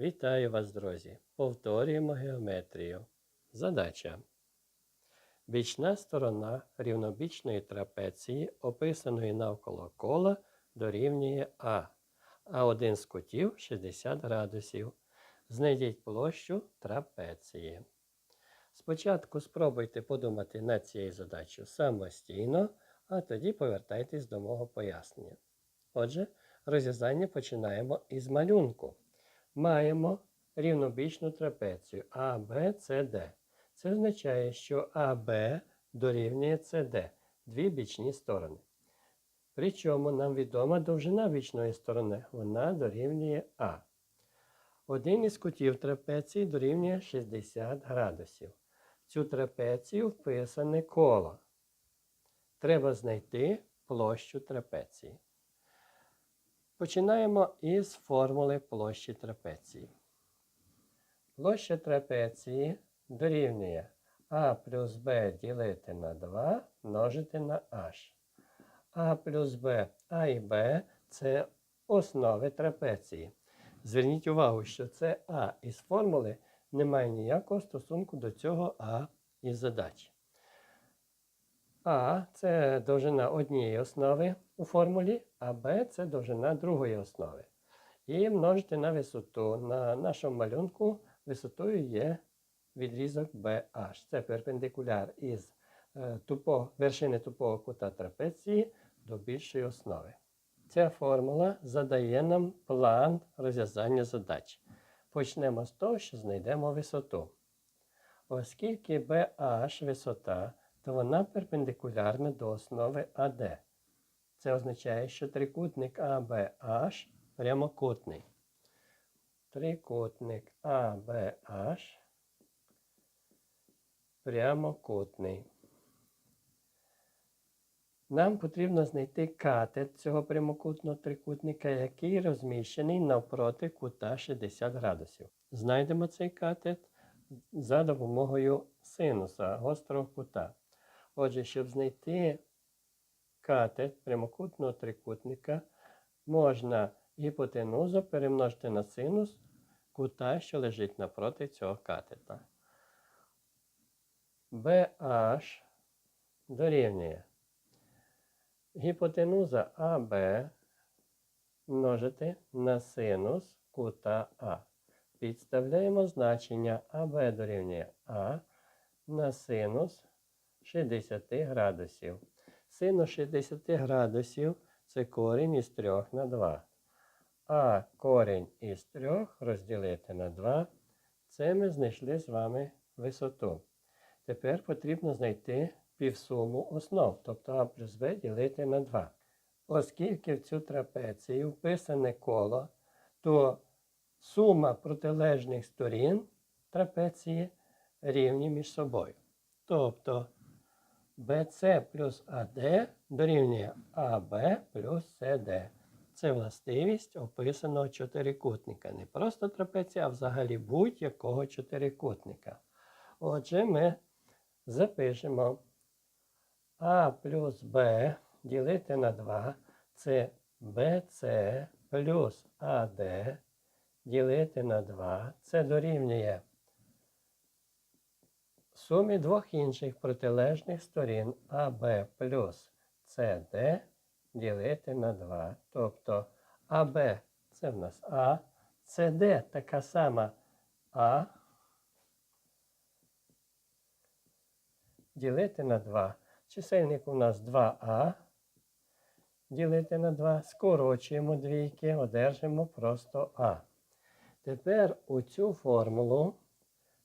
Вітаю вас, друзі! Повторюємо геометрію. Задача. Бічна сторона рівнобічної трапеції, описаної навколо кола, дорівнює А, а один з кутів 60 градусів. Знайдіть площу трапеції. Спочатку спробуйте подумати над цією задачею самостійно, а тоді повертайтесь до мого пояснення. Отже, розв'язання починаємо із малюнку. Маємо рівнобічну трапецію Б, Це означає, що АБ дорівнює СД, дві бічні сторони. Причому нам відома довжина бічної сторони, вона дорівнює А. Один із кутів трапеції дорівнює 60 градусів. Цю трапецію вписане коло. Треба знайти площу трапеції. Починаємо із формули площі трапеції. Площа трапеції дорівнює А плюс Б ділити на 2 множити на H. А плюс Б, А і Б це основи трапеції. Зверніть увагу, що це А із формули не має ніякого стосунку до цього А із задачі. А це довжина однієї основи у формулі, а Б це довжина другої основи. І множити на висоту. На нашому малюнку висотою є відрізок BH. Це перпендикуляр із е, тупо, вершини тупого кута трапеції до більшої основи. Ця формула задає нам план розв'язання задач. Почнемо з того, що знайдемо висоту. Оскільки BH висота, то вона перпендикулярна до основи AD. Це означає, що трикутник ABH прямокутний. Трикутник ABH прямокутний. Нам потрібно знайти катет цього прямокутного трикутника, який розміщений навпроти кута 60 градусів. Знайдемо цей катет за допомогою синуса гострого кута. Отже, щоб знайти катет прямокутного трикутника, можна гіпотенузу перемножити на синус кута, що лежить напроти цього катета. BH дорівнює гіпотенуза АБ множити на синус кута А. Підставляємо значення АБ дорівнює А на синус 60 градусів. Синус 60 градусів це корінь із 3 на 2. А корінь із 3 розділити на 2. Це ми знайшли з вами висоту. Тепер потрібно знайти півсуму основ, тобто А плюс Б ділити на 2. Оскільки в цю трапецію вписане коло, то сума протилежних сторін трапеції рівні між собою. Тобто BC плюс AD дорівнює AB плюс CD. Це властивість описаного чотирикутника. Не просто трапеція, а взагалі будь-якого чотирикутника. Отже, ми запишемо А плюс Б ділити на 2 це BC плюс AD ділити на 2. Це дорівнює сумі двох інших протилежних сторін АБ плюс CD ділити на 2. Тобто АБ це в нас А, CD така сама А. Ділити на 2. Чисельник у нас 2А. Ділити на 2. Скорочуємо двійки, одержимо просто А. Тепер у цю формулу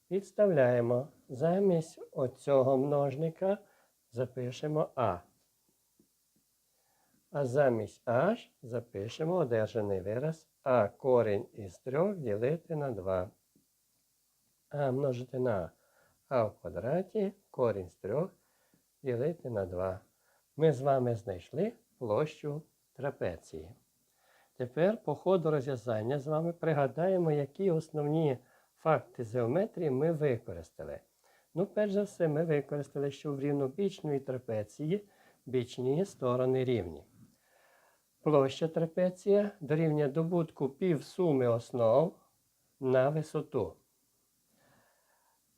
підставляємо замість оцього множника запишемо А. А замість H запишемо одержаний вираз А корінь із 3 ділити на 2. А множити на А. В квадраті корінь з 3 ділити на 2. Ми з вами знайшли площу трапеції. Тепер по ходу розв'язання з вами пригадаємо, які основні факти геометрії ми використали. Ну, перш за все, ми використали, що в рівнобічної трапеції бічні сторони рівні. Площа трапеція дорівнює добутку півсуми основ на висоту.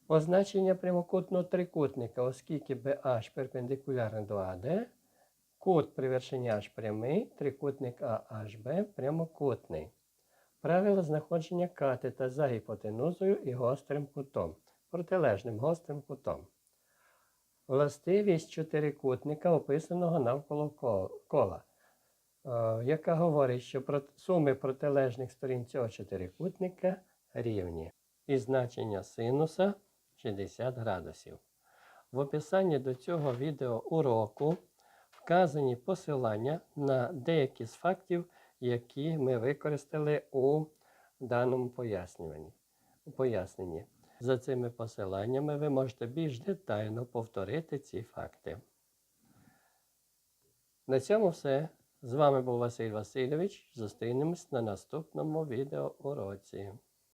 Позначення прямокутного трикутника, оскільки BH перпендикулярне до AD, кут при вершині H прямий, трикутник AHB прямокутний. Правило знаходження катета за гіпотенузою і гострим кутом, протилежним гострим кутом. Властивість чотирикутника, описаного навколо кола, е, яка говорить, що суми протилежних сторін цього чотирикутника рівні. І значення синуса 60 градусів. В описанні до цього відео уроку вказані посилання на деякі з фактів, які ми використали у даному поясненні. поясненні. За цими посиланнями ви можете більш детально повторити ці факти. На цьому все. З вами був Василь Васильович. Зустрінемось на наступному відеоуроці.